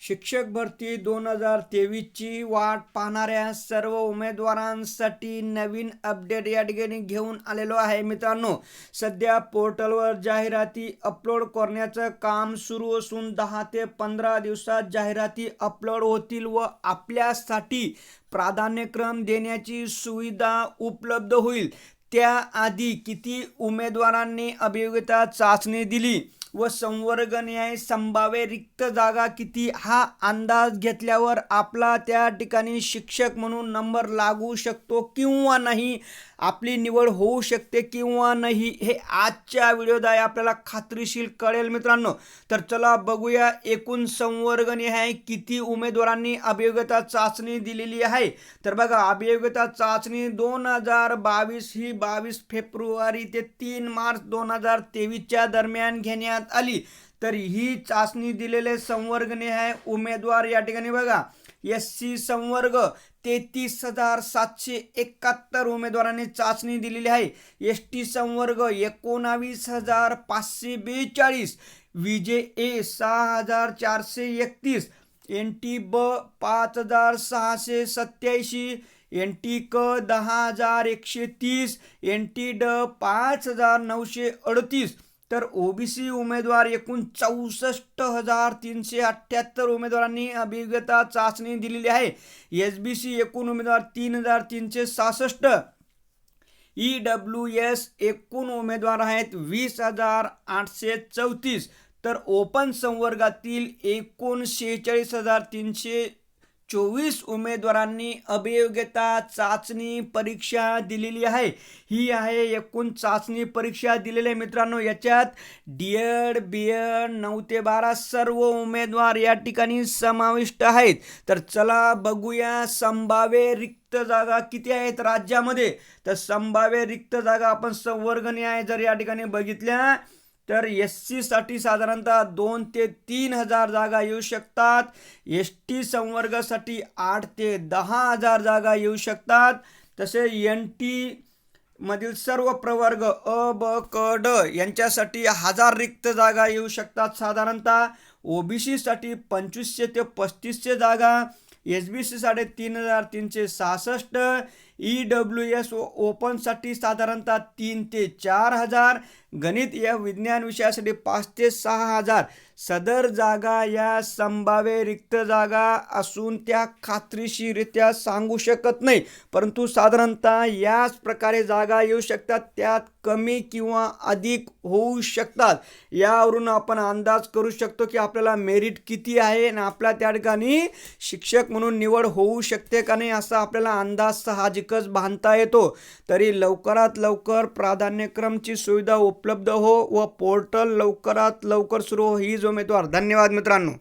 शिक्षक भरती दोन हजार तेवीसची वाट पाहणाऱ्या सर्व उमेदवारांसाठी नवीन अपडेट या ठिकाणी घेऊन आलेलो आहे. मित्रांनो सध्या पोर्टलवर जाहिराती अपलोड करण्याचं काम सुरू असून दहा ते पंधरा दिवसात जाहिराती अपलोड होतील व आपल्यासाठी प्राधान्यक्रम देण्याची सुविधा उपलब्ध होईल. त्याआधी किती उमेदवारांनी अभियोगिता चाचणी दिली? व संवर्ग न्याय संभाव्य रिक्त जागा किती हा अंदाज घेतल्यावर आपला त्या ठिकाणी शिक्षक म्हणून नंबर लागू शकतो किंवा नाही? आपली निवड होऊ शकते किंवा नाही हे आजच्या व्हिडिओद्वारे आपल्याला खात्रीशीर कळेल मित्रांनो. तर चला बघूया एकूण संवर्गणी आहे किती उमेदवारांनी अभियोग्यता चाचणी दिलेली आहे. तर बघा अभियोग्यता चाचणी दोन हजार बावीस ही बावीस फेब्रुवारी ते तीन मार्च दोन हजार तेवीसच्या दरम्यान घेण्यात आली. तर ही चाचणी दिलेले संवर्गनिहाय उमेदवार या ठिकाणी बघा. एस सी संवर्ग तेहतीस हजार सातशे एकाहत्तर उमेदवारांनी चाचणी दिलेली आहे. एस टी संवर्ग एकोणावीस हजार पाचशे बेचाळीस विजे ए सहा हजार चारशे एकतीस एन टी ब पाच हजार सहाशे सत्याऐंशी एन टी क दहा हजार एकशे तीस एन टी ड पाच हजार नऊशे अडतीस तर ओबीसी उमेदवार एकूण चौसष्ट हजार तीनशे अठ्ठ्याहत्तर उमेदवारांनी अभिज्ञता चाचणी दिलेली आहे. एस बी सी एकूण उमेदवार तीन हजार तीनशे सहासष्ट. ई डब्ल्यू एस एकूण उमेदवार आहेत वीस हजार आठशे चौतीस. तर ओपन संवर्गातील एकूण शेहेचाळीस हजार तीनशे चोवीस उमेदवारांनी अभियोग्यता चाचणी परीक्षा दिलेली आहे. ही आहे एकूण चाचणी परीक्षा दिलेली आहे मित्रांनो. याच्यात डी एड बी एड नऊ ते बारा सर्व उमेदवार या ठिकाणी समाविष्ट आहेत. तर चला बघूया संभाव्य रिक्त जागा किती आहेत राज्यामध्ये. तर संभाव्य रिक्त जागा आपण संवर्ग आहे जर या ठिकाणी बघितल्या तर एस सीसाठी साधारणतः दोन ते तीन हजार जागा येऊ शकतात. एस टी संवर्गासाठी आठ ते दहा हजार जागा येऊ शकतात. तसे एन टी मधील सर्व प्रवर्ग अ ब क ड यांच्यासाठी हजार रिक्त जागा येऊ शकतात. साधारणतः ओबीसीसाठी पंचवीसशे ते पस्तीसशे जागा एस बी सीसाठी तीन हजार तीनशे सहासष्ट ई डब्ल्यू एस ओपनसाठी साधारणतः तीन ते चार हजार गणित या विज्ञान विषयासाठी पाच ते सहा हजार. सदर जागा या संभाव्य रिक्त जागा असून त्या खात्रीशीरित्या सांगू शकत नाही. परंतु साधारणतः याच प्रकारे जागा येऊ शकतात त्यात कमी किंवा अधिक होऊ शकतात. यावरून आपण अंदाज करू शकतो की आपल्याला मेरिट किती आहे आणि आपल्या त्या ठिकाणी शिक्षक म्हणून निवड होऊ शकते का नाही असा आपल्याला अंदाज साहजिक एकच बांधता येतो तरी लवकरात लवकर प्राधान्यक्रमची सुविधा उपलब्ध हो व पोर्टल लवकरात लवकर सुरू हो हीच उमेदवार धन्यवाद मित्रांनो.